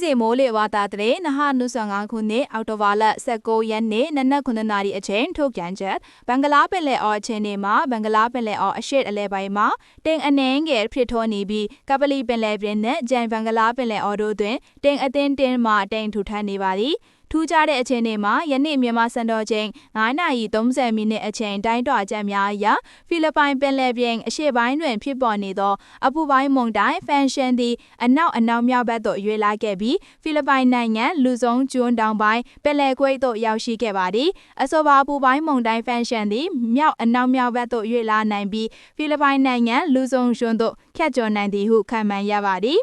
စီမိုးလေဝါတာတဲ့နဟာနုဆောင်ငါခုနှစ်အောက်တိုဘာလ19ရက်နေ့နနက်9နာရီအချိန်ထုတ်ပြန်ချက်ဘင်္ဂလားပင်လယ်အော်အချိန်တွေမှာဘင်္ဂလားပင်လယ်အော်အရှေ့အလဲပိုင်းမှာတင်အနှင်းငယ်ဖြစ်ထွန်းနေပြီးကပလီပင်လယ်ပြင်နဲ့ဂျန်ဘင်္ဂလားပင်လယ်အော်တို့တွင်တင်အသင်းတင်မှာတင်ထူထပ်နေပါသည် ထူးခြားတဲ့အချိန်တွေမှာယနေ့မြန်မာစံတော်ချိန်9:30မိနစ်အချိန်တိုင်းတွာချက်များအရဖိလစ်ပိုင်ပင်လယ်ပြင်အရှေ့ပိုင်းတွင်ဖြစ်ပေါ်နေသောအပူပိုင်းမုန်တိုင်းဖန်ရှင်သည်အနောက်အနောက်မြောက်ဘက်သို့ရွေ့လာခဲ့ပြီးဖိလစ်ပိုင်နိုင်ငံလူဆုံးကျွန်းတောင်ပိုင်းပင်လယ်ကွေ့သို့ရောက်ရှိခဲ့ပါသည်အဆိုပါအပူပိုင်းမုန်တိုင်းဖန်ရှင်သည်မြောက်အနောက်မြောက်ဘက်သို့ရွေ့လာနိုင်ပြီးဖိလစ်ပိုင်နိုင်ငံလူဆုံးကျွန်းသို့ဖြတ်ကျော်နိုင်သည်ဟုခန့်မှန်းရပါသည်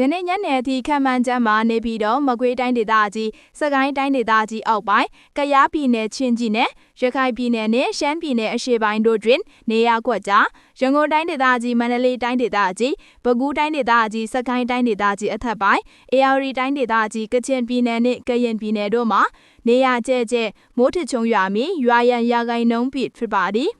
ယနေ့ညနေအထိခံမှန်းချက်မှာနေပြီးတော့မကွေးတိုင်းဒေသကြီးစကိုင်းတိုင်းဒေသကြီးအောက်ပိုင်းကယားပြည်နယ်ချင်းကြီးနယ်ရခိုင်ပြည်နယ်နဲ့ရှမ်းပြည်နယ်အရှေ့ပိုင်းတို့တွင် နေရာကွက်ကြားရန်ကုန်တိုင်းဒေသကြီးမန္တလေးတိုင်းဒေသကြီးပဲခူးတိုင်းဒေသကြီးစကိုင်းတိုင်းဒေသကြီးအထက်ပိုင်းအေရရီတိုင်းဒေသကြီးကချင်ပြည်နယ်နဲ့ကရင်ပြည်နယ်တို့မှာနေရာကျဲကျဲမိုးထချုံရွာမီရွာရန်ရာဂိုင်နှုံးပြဖြစ်ပါသည်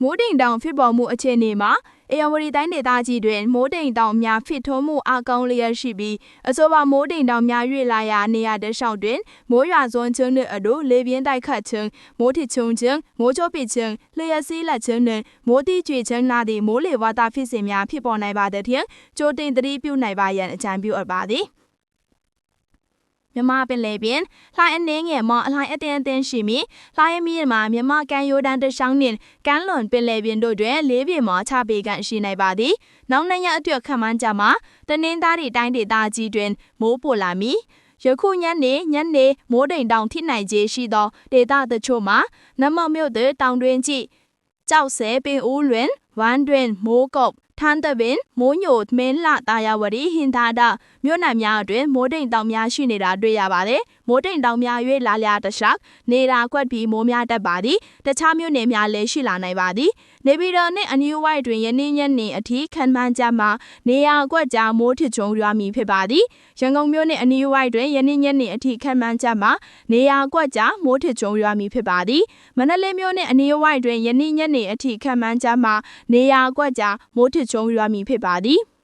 မိုးတိမ်တောင်ဖြစ်ပေါ်မှုအခြေအနေမှာ အေယဝတီတိုင်းဒေသကြီးတွင်မိုးတိမ်တောင်များဖြစ်ထွန်းမှုအကောင်းလျက်ရှိပြီးအဆိုပါမိုးတိမ်တောင်များ၍လာရာနေရာတလျှောက်တွင်မိုးရွာစွန်းခြင်းနှင့်အတူလေပြင်းတိုက်ခတ်ခြင်းမိုးထချုံခြင်းမိုးချိုးပစ်ခြင်းလျှက်စီးလက်ခြင်းနှင့်မိုးတိကျွေခြင်းနာသည့်မိုးလေဝသဖြစ်စဉ်များဖြစ်ပေါ်နိုင်ပါသည်ဖြင့်ကြိုတင်သတိပြုနိုင်ပါရန်အကြံပြုအပ်ပါသည် မြမပင်လေပြင်လှိုင်းအနေငယ်မအလှိုင်းအတင်းအတင်းရှိမီလှိုင်းမီမှာမြမကန်ယိုဒန်တရှောင်းနှင့်ကမ်းလွန်ပင်လေပြင်တို့တွင်လေးပြေမောချပေကန်ရှိနိုင်ပါသည်နောက်နှစ်ရက်အတွက်ခန့်မှန်းကြမှာတနင်္သာရီတိုင်းဒေသကြီးတွင်မိုးပိုလာမီယခုညနေညနေမိုးတိမ်တောင်ထိနိုင်ခြေရှိသောဒေသတချို့မှာနမမြို့သည်တောင်တွင်ကြည့်ကြောက်ဆဲပင်ဦးလွင်ဝမ်တွင်မိုးကုတ် ထန်းတပင်မိုးညိုမင်းလှတာယာဝတီဟင်သာဒမြို့နယ်များအတွင်းမိုးတိမ်တောင်များရှိနေတာတွေ့ရပါတယ်။မိုးတိမ်တောင်များ၍လာလျာတခြားနေတာကွက်ပြီးမိုးများတက်ပါသည်။တခြားမြို့နယ်များလည်းရှိလာနိုင်ပါသည်။နေပြည်တော်နှင့်အနီးဝိုက်တွင်ယနေ့ညနေအထိခံမှန်းကြမှာနေရာကွက်ကြားမိုးထချုံရွာမည်ဖြစ်ပါသည်။ရန်ကုန်မြို့နှင့်အနီးဝိုက်တွင်ယနေ့ညနေအထိခံမှန်းကြမှာနေရာကွက်ကြားမိုးထချုံရွာမည်ဖြစ်ပါသည်။မန္တလေးမြို့နှင့်အနီးဝိုက်တွင်ယနေ့ညနေအထိခံမှန်းကြမှာနေရာကွက်ကြားမိုးထချုံရွာမည်ဖြစ်ပါသည်။